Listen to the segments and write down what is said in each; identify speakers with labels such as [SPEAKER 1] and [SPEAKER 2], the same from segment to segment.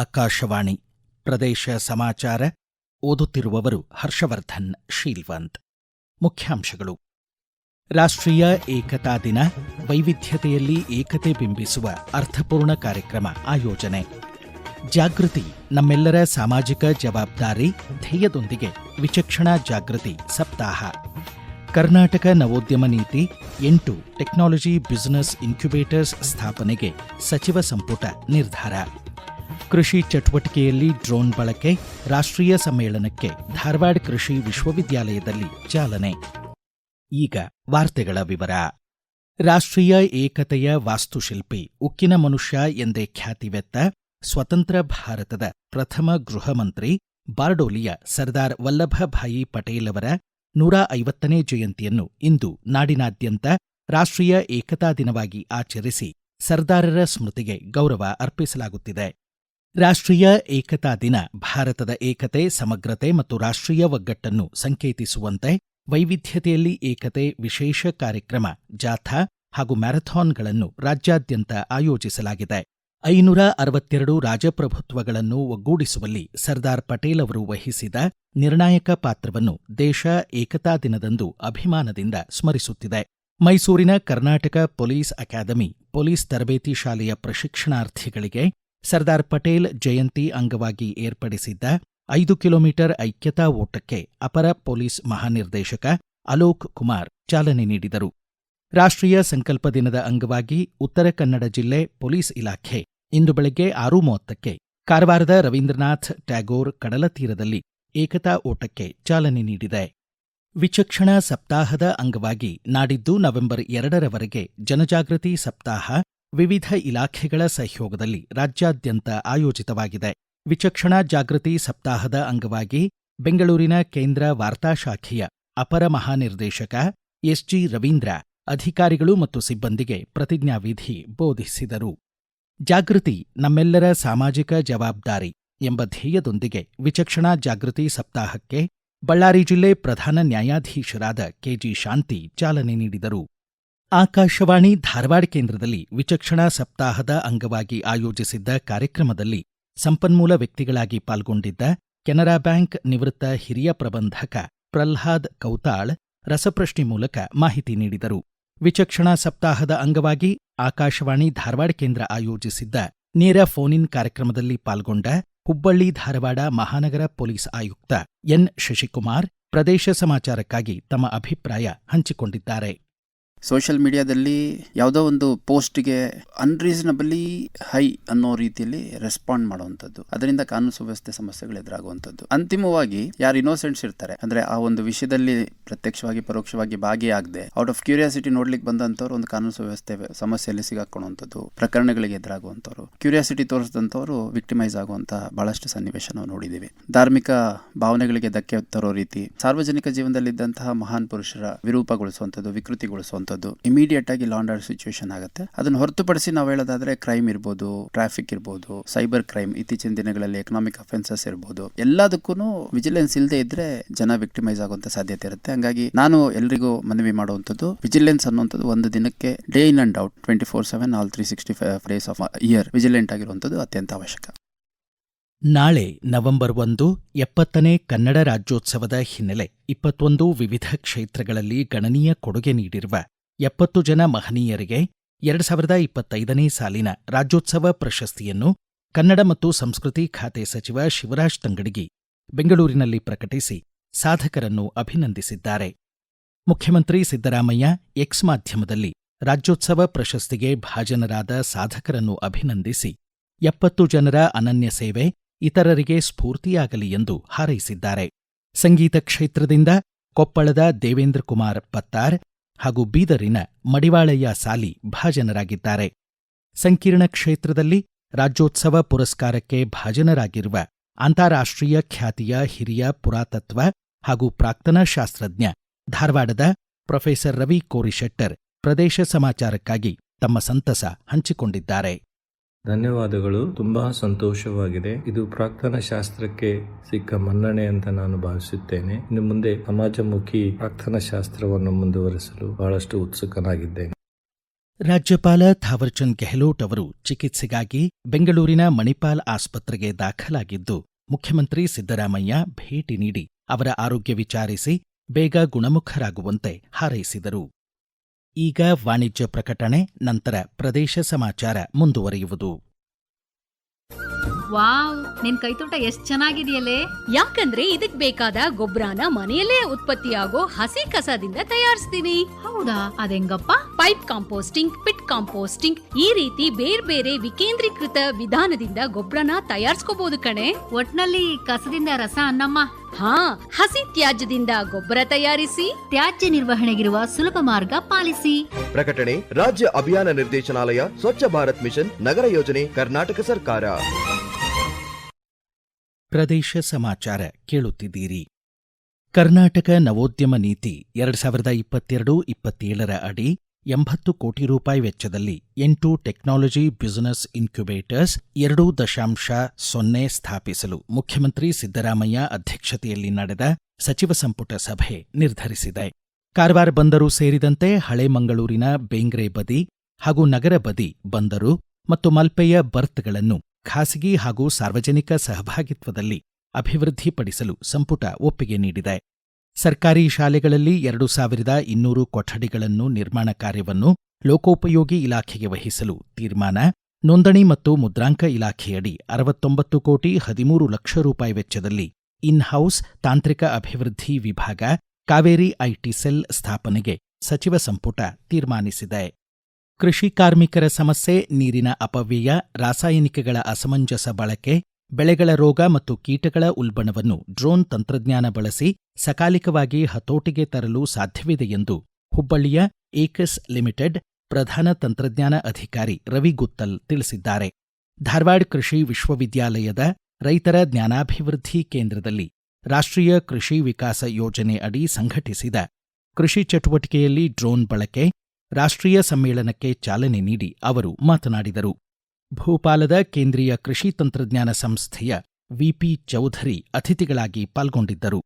[SPEAKER 1] ಆಕಾಶವಾಣಿ ಪ್ರದೇಶ ಸಮಾಚಾರ ಓದುತ್ತಿರುವವರು ಹರ್ಷವರ್ಧನ್ ಶೀಲ್ವಂತ್ ಮುಖ್ಯಾಂಶಗಳು ರಾಷ್ಟ್ರೀಯ ಏಕತಾ ದಿನ ವೈವಿಧ್ಯತೆಯಲ್ಲಿ ಏಕತೆ ಬಿಂಬಿಸುವ ಅರ್ಥಪೂರ್ಣ ಕಾರ್ಯಕ್ರಮ ಆಯೋಜನೆ ಜಾಗೃತಿ ನಮ್ಮೆಲ್ಲರ ಸಾಮಾಜಿಕ ಜವಾಬ್ದಾರಿ ಧ್ಯೇಯದೊಂದಿಗೆ ವಿಚಕ್ಷಣಾ ಜಾಗೃತಿ ಸಪ್ತಾಹ ಕರ್ನಾಟಕ ನವೋದ್ಯಮ ನೀತಿ ಎಂಟು ಟೆಕ್ನಾಲಜಿ ಬಿಸಿನೆಸ್ ಇನ್ಕ್ಯುಬೇಟರ್ಸ್ ಸ್ಥಾಪನೆಗೆ ಸಚಿವ ಸಂಪುಟ ನಿರ್ಧಾರ ಕೃಷಿ ಚಟುವಟಿಕೆಯಲ್ಲಿ ಡ್ರೋನ್ ಬಳಕೆ ರಾಷ್ಟ್ರೀಯ ಸಮ್ಮೇಳನಕ್ಕೆ ಧಾರವಾಡ ಕೃಷಿ ವಿಶ್ವವಿದ್ಯಾಲಯದಲ್ಲಿ ಚಾಲನೆ ಈಗ ವಾರ್ತೆಗಳ ವಿವರ ರಾಷ್ಟ್ರೀಯ ಏಕತೆಯ ವಾಸ್ತುಶಿಲ್ಪಿ ಉಕ್ಕಿನ ಮನುಷ್ಯ ಎಂದೇ ಖ್ಯಾತಿವೆತ್ತ ಸ್ವತಂತ್ರ ಭಾರತದ ಪ್ರಥಮ ಗೃಹ ಮಂತ್ರಿ ಬಾರ್ಡೋಲಿಯ ಸರ್ದಾರ್ ವಲ್ಲಭಭಾಯಿ ಪಟೇಲ್ ಅವರ ನೂರ ಐವತ್ತನೇ ಜಯಂತಿಯನ್ನು ಇಂದು ನಾಡಿನಾದ್ಯಂತ ರಾಷ್ಟ್ರೀಯ ಏಕತಾ ದಿನವಾಗಿ ಆಚರಿಸಿ ಸರ್ದಾರರ ಸ್ಮೃತಿಗೆ ಗೌರವ ಅರ್ಪಿಸಲಾಗುತ್ತಿದೆ ರಾಷ್ಟ್ರೀಯ ಏಕತಾ ದಿನ ಭಾರತದ ಏಕತೆ ಸಮಗ್ರತೆ ಮತ್ತು ರಾಷ್ಟ್ರೀಯ ಒಗ್ಗಟ್ಟನ್ನು ಸಂಕೇತಿಸುವಂತೆ ವೈವಿಧ್ಯತೆಯಲ್ಲಿ ಏಕತೆ ವಿಶೇಷ ಕಾರ್ಯಕ್ರಮ ಜಾಥಾ ಹಾಗೂ ಮ್ಯಾರಥಾನ್ಗಳನ್ನು ರಾಜ್ಯಾದ್ಯಂತ ಆಯೋಜಿಸಲಾಗಿದೆ ಐನೂರ ಅರವತ್ತೆರಡು ರಾಜಪ್ರಭುತ್ವಗಳನ್ನು ಒಗ್ಗೂಡಿಸುವಲ್ಲಿ ಸರ್ದಾರ್ ಪಟೇಲ್ ಅವರು ವಹಿಸಿದ ನಿರ್ಣಾಯಕ ಪಾತ್ರವನ್ನು ದೇಶ ಏಕತಾ ದಿನದಂದು ಅಭಿಮಾನದಿಂದ ಸ್ಮರಿಸುತ್ತಿದೆ ಮೈಸೂರಿನ ಕರ್ನಾಟಕ ಪೊಲೀಸ್ ಅಕಾಡೆಮಿ ಪೊಲೀಸ್ ತರಬೇತಿ ಶಾಲೆಯ ಪ್ರಶಿಕ್ಷಣಾರ್ಥಿಗಳಿಗೆ ಸರ್ದಾರ್ ಪಟೇಲ್ ಜಯಂತಿ ಅಂಗವಾಗಿ ಏರ್ಪಡಿಸಿದ್ದ ಐದು ಕಿಲೋಮೀಟರ್ ಐಕ್ಯತಾ ಓಟಕ್ಕೆ ಅಪರ ಪೊಲೀಸ್ ಮಹಾನಿರ್ದೇಶಕ ಅಲೋಕ್ ಕುಮಾರ್ ಚಾಲನೆ ನೀಡಿದರು ರಾಷ್ಟ್ರೀಯ ಸಂಕಲ್ಪ ದಿನದ ಅಂಗವಾಗಿ ಉತ್ತರ ಕನ್ನಡ ಜಿಲ್ಲೆ ಪೊಲೀಸ್ ಇಲಾಖೆ ಇಂದು ಬೆಳಗ್ಗೆ ಆರು ಮೂವತ್ತಕ್ಕೆ ಕಾರವಾರದ ರವೀಂದ್ರನಾಥ್ ಟ್ಯಾಗೋರ್ ಕಡಲತೀರದಲ್ಲಿ ಏಕತಾ ಓಟಕ್ಕೆ ಚಾಲನೆ ನೀಡಿದೆ ವಿಚಕ್ಷಣಾ ಸಪ್ತಾಹದ ಅಂಗವಾಗಿ ನಾಡಿದ್ದು ನವೆಂಬರ್ ಎರಡರವರೆಗೆ ಜನಜಾಗೃತಿ ಸಪ್ತಾಹ ವಿವಿಧ ಇಲಾಖೆಗಳ ಸಹಯೋಗದಲ್ಲಿ ರಾಜ್ಯಾದ್ಯಂತ ಆಯೋಜಿತವಾಗಿದೆ ವಿಚಕ್ಷಣಾ ಜಾಗೃತಿ ಸಪ್ತಾಹದ ಅಂಗವಾಗಿ ಬೆಂಗಳೂರಿನ ಕೇಂದ್ರ ವಾರ್ತಾ ಶಾಖೆಯ ಅಪರ ಮಹಾನಿರ್ದೇಶಕ ಎಸ್ಜಿ ರವೀಂದ್ರ ಅಧಿಕಾರಿಗಳು ಮತ್ತು ಸಿಬ್ಬಂದಿಗೆ ಪ್ರತಿಜ್ಞಾವಿಧಿ ಬೋಧಿಸಿದರು ಜಾಗೃತಿ ನಮ್ಮೆಲ್ಲರ ಸಾಮಾಜಿಕ ಜವಾಬ್ದಾರಿ ಎಂಬ ಧ್ಯೇಯದೊಂದಿಗೆ ವಿಚಕ್ಷಣಾ ಜಾಗೃತಿ ಸಪ್ತಾಹಕ್ಕೆ ಬಳ್ಳಾರಿ ಜಿಲ್ಲೆ ಪ್ರಧಾನ ನ್ಯಾಯಾಧೀಶರಾದ ಕೆಜಿ ಶಾಂತಿ ಚಾಲನೆ ನೀಡಿದರು ಆಕಾಶವಾಣಿ ಧಾರವಾಡ ಕೇಂದ್ರದಲ್ಲಿ ವಿಚಕ್ಷಣಾ ಸಪ್ತಾಹದ ಅಂಗವಾಗಿ ಆಯೋಜಿಸಿದ್ದ ಕಾರ್ಯಕ್ರಮದಲ್ಲಿ ಸಂಪನ್ಮೂಲ ವ್ಯಕ್ತಿಗಳಾಗಿ ಪಾಲ್ಗೊಂಡಿದ್ದ ಕೆನರಾ ಬ್ಯಾಂಕ್ ನಿವೃತ್ತ ಹಿರಿಯ ಪ್ರಬಂಧಕ ಪ್ರಲ್ಹಾದ್ ಕೌತಾಳ್ ರಸಪ್ರಶ್ನೆ ಮೂಲಕ ಮಾಹಿತಿ ನೀಡಿದರು ವಿಚಕ್ಷಣಾ ಸಪ್ತಾಹದ ಅಂಗವಾಗಿ ಆಕಾಶವಾಣಿ ಧಾರವಾಡ ಕೇಂದ್ರ ಆಯೋಜಿಸಿದ್ದ ನೇರ ಫೋನ್ ಇನ್ ಕಾರ್ಯಕ್ರಮದಲ್ಲಿ ಪಾಲ್ಗೊಂಡ ಹುಬ್ಬಳ್ಳಿ ಧಾರವಾಡ ಮಹಾನಗರ ಪೊಲೀಸ್ ಆಯುಕ್ತ ಎನ್ ಶಶಿಕುಮಾರ್ ಪ್ರದೇಶ ಸಮಾಚಾರಕ್ಕಾಗಿ ತಮ್ಮ ಅಭಿಪ್ರಾಯ ಹಂಚಿಕೊಂಡಿದ್ದಾರೆ
[SPEAKER 2] ಸೋಷಿಯಲ್ ಮೀಡಿಯಾದಲ್ಲಿ ಯಾವುದೋ ಒಂದು ಪೋಸ್ಟ್ಗೆ ಅನ್ರೀಸನಬಲಿ ಹೈ ಅನ್ನೋ ರೀತಿಯಲ್ಲಿ ರೆಸ್ಪಾಂಡ್ ಮಾಡುವಂಥದ್ದು ಅದರಿಂದ ಕಾನೂನು ಸುವ್ಯವಸ್ಥೆ ಸಮಸ್ಯೆಗಳು ಎದುರಾಗುವಂಥದ್ದು ಅಂತಿಮವಾಗಿ ಯಾರು ಇನ್ನೋಸೆಂಟ್ಸ್ ಇರ್ತಾರೆ ಅಂದ್ರೆ ಆ ಒಂದು ವಿಷಯದಲ್ಲಿ ಪ್ರತ್ಯಕ್ಷವಾಗಿ ಪರೋಕ್ಷವಾಗಿ ಭಾಗಿಯಾಗದೆ ಔಟ್ ಆಫ್ ಕ್ಯೂರಿಯಾಸಿಟಿ ನೋಡ್ಲಿಕ್ಕೆ ಬಂದಂತವ್ರು ಒಂದು ಕಾನೂನು ಸುವ್ಯವಸ್ಥೆ ಸಮಸ್ಯೆಯಲ್ಲಿ ಸಿಗಾಕೊಳ್ಳುವಂಥದ್ದು ಪ್ರಕರಣಗಳಿಗೆ ಎದುರಾಗುವಂಥವ್ರು ಕ್ಯೂರಿಯಾಸಿಟಿ ತೋರಿಸಿದಂಥವ್ರು ವಿಕ್ಟಿಮೈಸ್ ಆಗುವಂತಹ ಬಹಳಷ್ಟು ಸನ್ನಿವೇಶ ನಾವು ನೋಡಿದ್ದೀವಿ ಧಾರ್ಮಿಕ ಭಾವನೆಗಳಿಗೆ ಧಕ್ಕೆ ತರೋ ರೀತಿ ಸಾರ್ವಜನಿಕ ಜೀವನದಲ್ಲಿದ್ದಂತಹ ಮಹಾನ್ ಪುರುಷರ ವಿರೂಪಗೊಳಿಸುವಂಥದ್ದು ವಿಕೃತಿಗೊಳಿಸುವಂಥ ಅನ್ನುವಂಥದ್ದು ಲಾಂಡ್ ಲಾಂಡರ್ ಸಿಚುವೇಶನ್ ಆಗುತ್ತೆ ಅದನ್ನು ಹೊರತುಪಡಿಸಿ ನಾವು ಹೇಳೋದಾದ್ರೆ ಕ್ರೈಮ್ ಇರ್ಬೋದು ಟ್ರಾಫಿಕ್ ಇರ್ಬೋದು ಸೈಬರ್ ಕ್ರೈಮ್ ಇತ್ತೀಚಿನ ದಿನಗಳಲ್ಲಿ ಎಕನಾಮಿಕ್ ಅಫೆನ್ಸಸ್ ಇರ್ಬೋದು ಎಲ್ಲದಕ್ಕೂ ವಿಜಿಲೆನ್ಸ್ ಇಲ್ಲದೆ ಇದ್ರೆ ಜನ ವಿಕ್ಟಿಮೈಸ್ ಆಗುವಂತ ಸಾಧ್ಯತೆ ಇರುತ್ತೆ ಹಂಗಾಗಿ ನಾನು ಎಲ್ಲರಿಗೂ ಮನವಿ ಮಾಡುವಂಥದ್ದು ವಿಜಿಲೆನ್ಸ್ ಅನ್ನುವಂಥದ್ದು ಒಂದು ದಿನಕ್ಕೆ day in and out twenty four seven all three sixty five days of year vigilant ಆಗಿರುವಂಥದ್ದು ಅತ್ಯಂತ ಅವಶ್ಯಕ
[SPEAKER 1] ನಾಳೆ ನವೆಂಬರ್ ಒಂದು ಎಪ್ಪತ್ತನೇ ಕನ್ನಡ ರಾಜ್ಯೋತ್ಸವದ ಹಿನ್ನೆಲೆ ಇಪ್ಪತ್ತೊಂದು ವಿವಿಧ ಕ್ಷೇತ್ರಗಳಲ್ಲಿ ಗಣನೀಯ ಕೊಡುಗೆ ನೀಡಿರುವ ಎಪ್ಪತ್ತು ಜನ ಮಹನೀಯರಿಗೆ ಎರಡು ಸಾವಿರದ ಇಪ್ಪತ್ತೈದನೇ ಸಾಲಿನ ರಾಜ್ಯೋತ್ಸವ ಪ್ರಶಸ್ತಿಯನ್ನು ಕನ್ನಡ ಮತ್ತು ಸಂಸ್ಕೃತಿ ಖಾತೆ ಸಚಿವ ಶಿವರಾಜ್ ತಂಗಡಗಿ ಬೆಂಗಳೂರಿನಲ್ಲಿ ಪ್ರಕಟಿಸಿ ಸಾಧಕರನ್ನು ಅಭಿನಂದಿಸಿದ್ದಾರೆ ಮುಖ್ಯಮಂತ್ರಿ ಸಿದ್ದರಾಮಯ್ಯ ಎಕ್ಸ್ ಮಾಧ್ಯಮದಲ್ಲಿ ರಾಜ್ಯೋತ್ಸವ ಪ್ರಶಸ್ತಿಗೆ ಭಾಜನರಾದ ಸಾಧಕರನ್ನು ಅಭಿನಂದಿಸಿ ಎಪ್ಪತ್ತು ಜನರ ಅನನ್ಯ ಸೇವೆ ಇತರರಿಗೆ ಸ್ಫೂರ್ತಿಯಾಗಲಿ ಎಂದು ಹಾರೈಸಿದ್ದಾರೆ ಸಂಗೀತ ಕ್ಷೇತ್ರದಿಂದ ಕೊಪ್ಪಳದ ದೇವೇಂದ್ರ ಕುಮಾರ್ ಪತ್ತಾರ್ ಹಾಗೂ ಬೀದರಿನ ಮಡಿವಾಳಯ್ಯ ಸಾಲಿ ಭಾಜನರಾಗಿದ್ದಾರೆ ಸಂಕೀರ್ಣ ಕ್ಷೇತ್ರದಲ್ಲಿ ರಾಜ್ಯೋತ್ಸವ ಪುರಸ್ಕಾರಕ್ಕೆ ಭಾಜನರಾಗಿರುವ ಅಂತಾರಾಷ್ಟ್ರೀಯ ಖ್ಯಾತಿಯ ಹಿರಿಯ ಪುರಾತತ್ವ ಹಾಗೂ ಪ್ರಾಕ್ತನ ಶಾಸ್ತ್ರಜ್ಞ ಧಾರವಾಡದ ಪ್ರೊಫೆಸರ್ ರವಿ ಕೋರಿಶೆಟ್ಟರ್ ಪ್ರದೇಶ ಸಮಾಚಾರಕ್ಕಾಗಿ ತಮ್ಮ ಸಂತಸ ಹಂಚಿಕೊಂಡಿದ್ದಾರೆ
[SPEAKER 3] ಧನ್ಯವಾದಗಳು ತುಂಬಾ ಸಂತೋಷವಾಗಿದೆ ಇದು ಪ್ರಾಕ್ತನ ಶಾಸ್ತ್ರಕ್ಕೆ ಸಿಕ್ಕ ಮನ್ನಣೆ ಅಂತ ನಾನು ಭಾವಿಸುತ್ತೇನೆ ಇನ್ನು ಮುಂದೆ ಸಮಾಜಮುಖಿ ಪ್ರಾಕ್ತನ ಶಾಸ್ತ್ರವನ್ನು ಮುಂದುವರಿಸಲು ಬಹಳಷ್ಟು ಉತ್ಸುಕನಾಗಿದ್ದೇನೆ
[SPEAKER 1] ರಾಜ್ಯಪಾಲ ಥಾವರ್ಚಂದ್ ಗೆಹ್ಲೋಟ್ ಅವರು ಚಿಕಿತ್ಸೆಗಾಗಿ ಬೆಂಗಳೂರಿನ ಮಣಿಪಾಲ್ ಆಸ್ಪತ್ರೆಗೆ ದಾಖಲಾಗಿದ್ದು ಮುಖ್ಯಮಂತ್ರಿ ಸಿದ್ದರಾಮಯ್ಯ ಭೇಟಿ ನೀಡಿ ಅವರ ಆರೋಗ್ಯ ವಿಚಾರಿಸಿ ಬೇಗ ಗುಣಮುಖರಾಗುವಂತೆ ಹಾರೈಸಿದರು ಈಗ ವಾಣಿಜ್ಯ ಪ್ರಕಟಣೆ ನಂತರ ಪ್ರದೇಶ ಸಮಾಚಾರ ಮುಂದುವರಿಯುವುದು
[SPEAKER 4] ವಾವ್ ನಿನ್ ಕೈತೋಟ ಎಷ್ಟ್ ಚೆನ್ನಾಗಿದೆಯಲ್ಲೇ ಯಾಕಂದ್ರೆ ಇದಕ್ ಬೇಕಾದ ಗೊಬ್ಬರನ ಮನೆಯಲ್ಲೇ ಉತ್ಪತ್ತಿಯಾಗೋ ಹಸಿ ಕಸದಿಂದ ತಯಾರಿಸ್ತೀನಿ ಹೌದಾ ಅದೆಂಗಪ್ಪ ಪೈಪ್ ಕಾಂಪೋಸ್ಟಿಂಗ್ ಪಿಟ್ ಕಾಂಪೋಸ್ಟಿಂಗ್ ಈ ರೀತಿ ಬೇರೆ ಬೇರೆ ವಿಕೇಂದ್ರೀಕೃತ ವಿಧಾನದಿಂದ ಗೊಬ್ಬರನ ತಯಾರಿಸ್ಕೋಬಹುದು ಕಣೆ ಒಟ್ನಲ್ಲಿ ಕಸದಿಂದ ರಸ ಅನ್ನಮ್ಮ ಹಾ ಹಸಿ ತ್ಯಾಜ್ಯದಿಂದ ಗೊಬ್ಬರ ತಯಾರಿಸಿ ತ್ಯಾಜ್ಯ ನಿರ್ವಹಣೆಗಿರುವ ಸುಲಭ ಮಾರ್ಗ ಪಾಲಿಸಿ
[SPEAKER 5] ಪ್ರಕಟಣೆ ರಾಜ್ಯ ಅಭಿಯಾನ ನಿರ್ದೇಶನಾಲಯ ಸ್ವಚ್ಛ ಭಾರತ್ ಮಿಷನ್ ನಗರ ಯೋಜನೆ ಕರ್ನಾಟಕ ಸರ್ಕಾರ
[SPEAKER 1] ಪ್ರದೇಶ ಸಮಾಚಾರ ಕೇಳುತ್ತಿದ್ದೀರಿ ಕರ್ನಾಟಕ ನವೋದ್ಯಮ ನೀತಿ ಎರಡ್ ಸಾವಿರದ ಇಪ್ಪತ್ತೆರಡು ಇಪ್ಪತ್ತೇಳರ ಅಡಿ ಎಂಬತ್ತು ಕೋಟಿ ರೂಪಾಯಿ ವೆಚ್ಚದಲ್ಲಿ ಎಂಟು ಟೆಕ್ನಾಲಜಿ ಬ್ಯುಸಿನೆಸ್ ಇನ್ಕ್ಯುಬೇಟರ್ಸ್ ಎರಡು ದಶಾಂಶ ಸೊನ್ನೆ ಸ್ಥಾಪಿಸಲು ಮುಖ್ಯಮಂತ್ರಿ ಸಿದ್ದರಾಮಯ್ಯ ಅಧ್ಯಕ್ಷತೆಯಲ್ಲಿ ನಡೆದ ಸಚಿವ ಸಂಪುಟ ಸಭೆ ನಿರ್ಧರಿಸಿದೆ ಕಾರವಾರ ಬಂದರು ಸೇರಿದಂತೆ ಹಳೆ ಮಂಗಳೂರಿನ ಬೇಂಗ್ರೆ ಬದಿ ಹಾಗೂ ನಗರ ಬದಿ ಬಂದರು ಮತ್ತು ಮಲ್ಪೆಯ ಬರ್ತ್ಗಳನ್ನು ಖಾಸಗಿ ಹಾಗೂ ಸಾರ್ವಜನಿಕ ಸಹಭಾಗಿತ್ವದಲ್ಲಿ ಅಭಿವೃದ್ಧಿಪಡಿಸಲು ಸಂಪುಟ ಒಪ್ಪಿಗೆ ನೀಡಿದೆ ಸರ್ಕಾರಿ ಶಾಲೆಗಳಲ್ಲಿ ಎರಡು ಸಾವಿರದ ಇನ್ನೂರು ಕೊಠಡಿಗಳನ್ನು ನಿರ್ಮಾಣ ಕಾರ್ಯವನ್ನು ಲೋಕೋಪಯೋಗಿ ಇಲಾಖೆಗೆ ವಹಿಸಲು ತೀರ್ಮಾನ ನೋಂದಣಿ ಮತ್ತು ಮುದ್ರಾಂಕ ಇಲಾಖೆಯಡಿ ಅರವತ್ತೊಂಬತ್ತು ಕೋಟಿ ಹದಿಮೂರು ಲಕ್ಷ ರೂಪಾಯಿ ವೆಚ್ಚದಲ್ಲಿ ಇನ್ ಹೌಸ್ ತಾಂತ್ರಿಕ ಅಭಿವೃದ್ಧಿ ವಿಭಾಗ ಕಾವೇರಿ ಐಟಿ ಸೆಲ್ ಸ್ಥಾಪನೆಗೆ ಸಚಿವ ಸಂಪುಟ ತೀರ್ಮಾನಿಸಿದೆ ಕೃಷಿ ಕಾರ್ಮಿಕರ ಸಮಸ್ಯೆ ನೀರಿನ ಅಪವ್ಯಯ ರಾಸಾಯನಿಕಗಳ ಅಸಮಂಜಸ ಬಳಕೆ ಬೆಳೆಗಳ ರೋಗ ಮತ್ತು ಕೀಟಗಳ ಉಲ್ಬಣವನ್ನು ಡ್ರೋನ್ ತಂತ್ರಜ್ಞಾನ ಬಳಸಿ ಸಕಾಲಿಕವಾಗಿ ಹತೋಟಿಗೆ ತರಲು ಸಾಧ್ಯವಿದೆ ಎಂದು ಹುಬ್ಬಳ್ಳಿಯ ಏಕಸ್ ಲಿಮಿಟೆಡ್ ಪ್ರಧಾನ ತಂತ್ರಜ್ಞಾನ ಅಧಿಕಾರಿ ರವಿ ಗುತ್ತಲ್ ತಿಳಿಸಿದ್ದಾರೆ ಧಾರವಾಡ ಕೃಷಿ ವಿಶ್ವವಿದ್ಯಾಲಯದ ರೈತರ ಜ್ಞಾನಾಭಿವೃದ್ಧಿ ಕೇಂದ್ರದಲ್ಲಿ ರಾಷ್ಟ್ರೀಯ ಕೃಷಿ ವಿಕಾಸ ಯೋಜನೆ ಅಡಿ ಸಂಘಟಿಸಿದ ಕೃಷಿ ಚಟುವಟಿಕೆಯಲ್ಲಿ ಡ್ರೋನ್ ಬಳಕೆ ರಾಷ್ಟ್ರೀಯ ಸಮ್ಮೇಳನಕ್ಕೆ ಚಾಲನೆ ನೀಡಿ ಅವರು ಮಾತನಾಡಿದರು ಭೂಪಾಲದ ಕೇಂದ್ರೀಯ ಕೃಷಿ ತಂತ್ರಜ್ಞಾನ ಸಂಸ್ಥೆಯ ವಿಪಿ ಚೌಧರಿ ಅತಿಥಿಗಳಾಗಿ ಪಾಲ್ಗೊಂಡಿದ್ದರು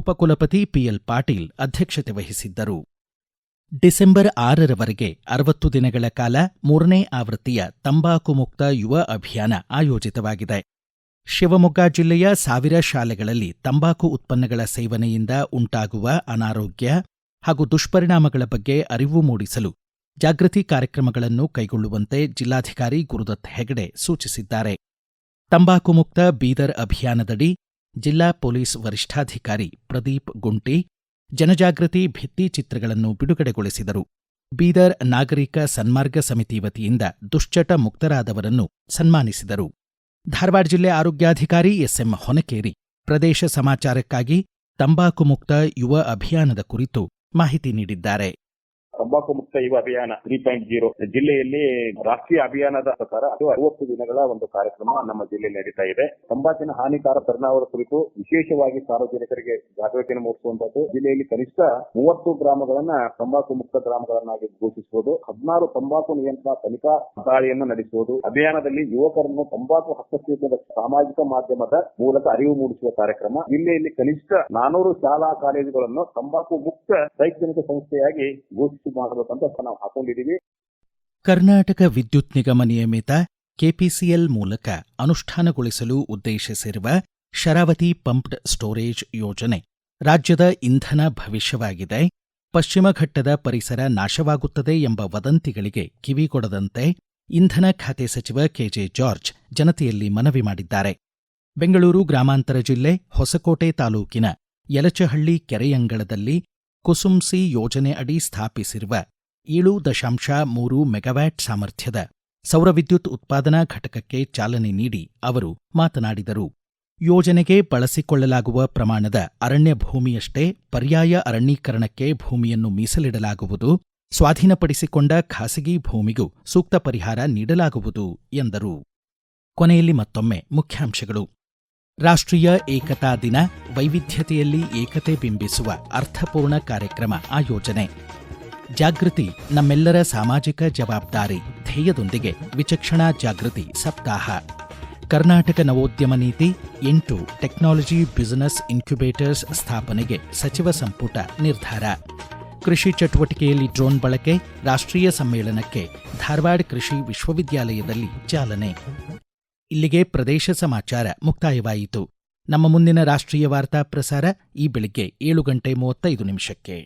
[SPEAKER 1] ಉಪಕುಲಪತಿ ಪಿಎಲ್ ಪಾಟೀಲ್ ಅಧ್ಯಕ್ಷತೆ ವಹಿಸಿದ್ದರು ಡಿಸೆಂಬರ್ ಆರರವರೆಗೆ ಅರವತ್ತು ದಿನಗಳ ಕಾಲ ಮೂರನೇ ಆವೃತ್ತಿಯ ತಂಬಾಕು ಮುಕ್ತ ಯುವ ಅಭಿಯಾನ ಆಯೋಜಿತವಾಗಿದೆ ಶಿವಮೊಗ್ಗ ಜಿಲ್ಲೆಯ ಸಾವಿರ ಶಾಲೆಗಳಲ್ಲಿ ತಂಬಾಕು ಉತ್ಪನ್ನಗಳ ಸೇವನೆಯಿಂದ ಉಂಟಾಗುವ ಅನಾರೋಗ್ಯ ಹಾಗೂ ದುಷ್ಪರಿಣಾಮಗಳ ಬಗ್ಗೆ ಅರಿವು ಮೂಡಿಸಲು ಜಾಗೃತಿ ಕಾರ್ಯಕ್ರಮಗಳನ್ನು ಕೈಗೊಳ್ಳುವಂತೆ ಜಿಲ್ಲಾಧಿಕಾರಿ ಗುರುದತ್ ಹೆಗಡೆ ಸೂಚಿಸಿದ್ದಾರೆ ತಂಬಾಕು ಮುಕ್ತ ಬೀದರ್ ಅಭಿಯಾನದಡಿ ಜಿಲ್ಲಾ ಪೊಲೀಸ್ ವರಿಷ್ಠಾಧಿಕಾರಿ ಪ್ರದೀಪ್ ಗುಂಟಿ ಜನಜಾಗೃತಿ ಭಿತ್ತಿ ಚಿತ್ರಗಳನ್ನು ಬಿಡುಗಡೆಗೊಳಿಸಿದರು ಬೀದರ್ ನಾಗರಿಕ ಸನ್ಮಾರ್ಗ ಸಮಿತಿ ವತಿಯಿಂದ ದುಶ್ಚಟ ಮುಕ್ತರಾದವರನ್ನು ಸನ್ಮಾನಿಸಿದರು ಧಾರವಾಡ ಜಿಲ್ಲೆ ಆರೋಗ್ಯಾಧಿಕಾರಿ ಎಸ್ಎಂ ಹೊನಕೇರಿ ಪ್ರದೇಶ ಸಮಾಚಾರಕ್ಕಾಗಿ ತಂಬಾಕು ಮುಕ್ತ ಯುವ ಅಭಿಯಾನದ ಕುರಿತು ಮಾಹಿತಿ ನೀಡಿದ್ದಾರೆ
[SPEAKER 6] ತಂಬಾಕು ಮುಕ್ತ ಯುವ ಅಭಿಯಾನ ತ್ರೀ ಪಾಯಿಂಟ್ ಜೀರೋ ಜಿಲ್ಲೆಯಲ್ಲಿ ರಾಷ್ಟ್ರೀಯ ಅಭಿಯಾನದ ಪ್ರಕಾರ ಅದು ಅರವತ್ತು ದಿನಗಳ ಒಂದು ಕಾರ್ಯಕ್ರಮ ನಮ್ಮ ಜಿಲ್ಲೆಯಲ್ಲಿ ನಡೀತಾ ಇದೆ ತಂಬಾಕಿನ ಹಾನಿಕಾರ ಪರಿಣಾಮದ ಕುರಿತು ವಿಶೇಷವಾಗಿ ಸಾರ್ವಜನಿಕರಿಗೆ ಜಾಗೃತಿಯನ್ನು ಮೂಡಿಸುವಂತದ್ದು ಜಿಲ್ಲೆಯಲ್ಲಿ ಕನಿಷ್ಠ ಮೂವತ್ತು ಗ್ರಾಮಗಳನ್ನ ತಂಬಾಕು ಮುಕ್ತ ಗ್ರಾಮಗಳನ್ನಾಗಿ ಘೋಷಿಸುವುದು ಹದಿನಾರು ತಂಬಾಕು ನಿಯಂತ್ರಣ ತನಿಖಾ ದಾಳಿಯನ್ನು ನಡೆಸುವುದು ಅಭಿಯಾನದಲ್ಲಿ ಯುವಕರನ್ನು ತಂಬಾಕು ಹಸ್ತಕ್ಷೇಪದ ಸಾಮಾಜಿಕ ಮಾಧ್ಯಮದ ಮೂಲಕ ಅರಿವು ಮೂಡಿಸುವ ಕಾರ್ಯಕ್ರಮ ಜಿಲ್ಲೆಯಲ್ಲಿ ಕನಿಷ್ಠ ನಾನೂರು ಶಾಲಾ ಕಾಲೇಜುಗಳನ್ನು ತಂಬಾಕು ಮುಕ್ತ ಶೈಕ್ಷಣಿಕ ಸಂಸ್ಥೆಯಾಗಿ ಘೋಷಿಸಿ ಜಾಸ್ತಿ ಮಾಡಬೇಕಂತ ನಾವು ಹಾಕೊಂಡಿದ್ದೀವಿ
[SPEAKER 1] ಕರ್ನಾಟಕ ವಿದ್ಯುತ್ ನಿಗಮ ನಿಯಮಿತ ಕೆಪಿಸಿಎಲ್ ಮೂಲಕ ಅನುಷ್ಠಾನಗೊಳಿಸಲು ಉದ್ದೇಶಿಸಿರುವ ಶರಾವತಿ ಪಂಪ್ಡ್ ಸ್ಟೋರೇಜ್ ಯೋಜನೆ ರಾಜ್ಯದ ಇಂಧನ ಭವಿಷ್ಯವಾಗಿದೆ ಪಶ್ಚಿಮ ಘಟ್ಟದ ಪರಿಸರ ನಾಶವಾಗುತ್ತದೆ ಎಂಬ ವದಂತಿಗಳಿಗೆ ಕಿವಿಗೊಡದಂತೆ ಇಂಧನ ಖಾತೆ ಸಚಿವ ಕೆಜೆ ಜಾರ್ಜ್ ಜನತೆಯಲ್ಲಿ ಮನವಿ ಮಾಡಿದ್ದಾರೆ ಬೆಂಗಳೂರು ಗ್ರಾಮಾಂತರ ಜಿಲ್ಲೆ ಹೊಸಕೋಟೆ ತಾಲೂಕಿನ ಯಲಚಹಳ್ಳಿ ಕೆರೆಯಂಗಳದಲ್ಲಿ ಕುಸುಮ್ಸಿ ಯೋಜನೆ ಅಡಿ ಸ್ಥಾಪಿಸಿರುವ ಏಳು ದಶಾಂಶ ಮೂರು ಮೆಗಾವ್ಯಾಟ್ ಸಾಮರ್ಥ್ಯದ ಸೌರವಿದ್ಯುತ್ ಉತ್ಪಾದನಾ ಘಟಕಕ್ಕೆ ಚಾಲನೆ ನೀಡಿ ಅವರು ಮಾತನಾಡಿದರು ಯೋಜನೆಗೆ ಬಳಸಿಕೊಳ್ಳಲಾಗುವ ಪ್ರಮಾಣದ ಅರಣ್ಯ ಭೂಮಿಯಷ್ಟೇ ಪರ್ಯಾಯ ಅರಣ್ಯೀಕರಣಕ್ಕೆ ಭೂಮಿಯನ್ನು ಮೀಸಲಿಡಲಾಗುವುದು ಸ್ವಾಧೀನಪಡಿಸಿಕೊಂಡ ಖಾಸಗಿ ಭೂಮಿಗೂ ಸೂಕ್ತ ಪರಿಹಾರ ನೀಡಲಾಗುವುದು ಎಂದರು ಕೊನೆಯಲ್ಲಿ ಮತ್ತೊಮ್ಮೆ ಮುಖ್ಯಾಂಶಗಳು ರಾಷ್ಟ್ರೀಯ ಏಕತಾ ದಿನ ವೈವಿಧ್ಯತೆಯಲ್ಲಿ ಏಕತೆ ಬಿಂಬಿಸುವ ಅರ್ಥಪೂರ್ಣ ಕಾರ್ಯಕ್ರಮ ಆಯೋಜನೆ ಜಾಗೃತಿ ನಮ್ಮೆಲ್ಲರ ಸಾಮಾಜಿಕ ಜವಾಬ್ದಾರಿ ಧ್ಯೇಯದೊಂದಿಗೆ ವಿಚಕ್ಷಣಾ ಜಾಗೃತಿ ಸಪ್ತಾಹ ಕರ್ನಾಟಕ ನವೋದ್ಯಮ ನೀತಿ ಎಂಟು ಟೆಕ್ನಾಲಜಿ ಬ್ಯುಸಿನೆಸ್ ಇನ್ಕ್ಯುಬೇಟರ್ಸ್ ಸ್ಥಾಪನೆಗೆ ಸಚಿವ ಸಂಪುಟ ನಿರ್ಧಾರ ಕೃಷಿ ಚಟುವಟಿಕೆಯಲ್ಲಿ ಡ್ರೋನ್ ಬಳಕೆ ರಾಷ್ಟ್ರೀಯ ಸಮ್ಮೇಳನಕ್ಕೆ ಧಾರವಾಡ ಕೃಷಿ ವಿಶ್ವವಿದ್ಯಾಲಯದಲ್ಲಿ ಚಾಲನೆ ಇಲ್ಲಿಗೆ ಪ್ರದೇಶ ಸಮಾಚಾರ ಮುಕ್ತಾಯವಾಯಿತು ನಮ್ಮ ಮುಂದಿನ ರಾಷ್ಟ್ರೀಯ ವಾರ್ತಾ ಪ್ರಸಾರ ಈ ಬೆಳಿಗ್ಗೆ ಏಳು ಗಂಟೆ ಮೂವತ್ತೈದು ನಿಮಿಷಕ್ಕೆ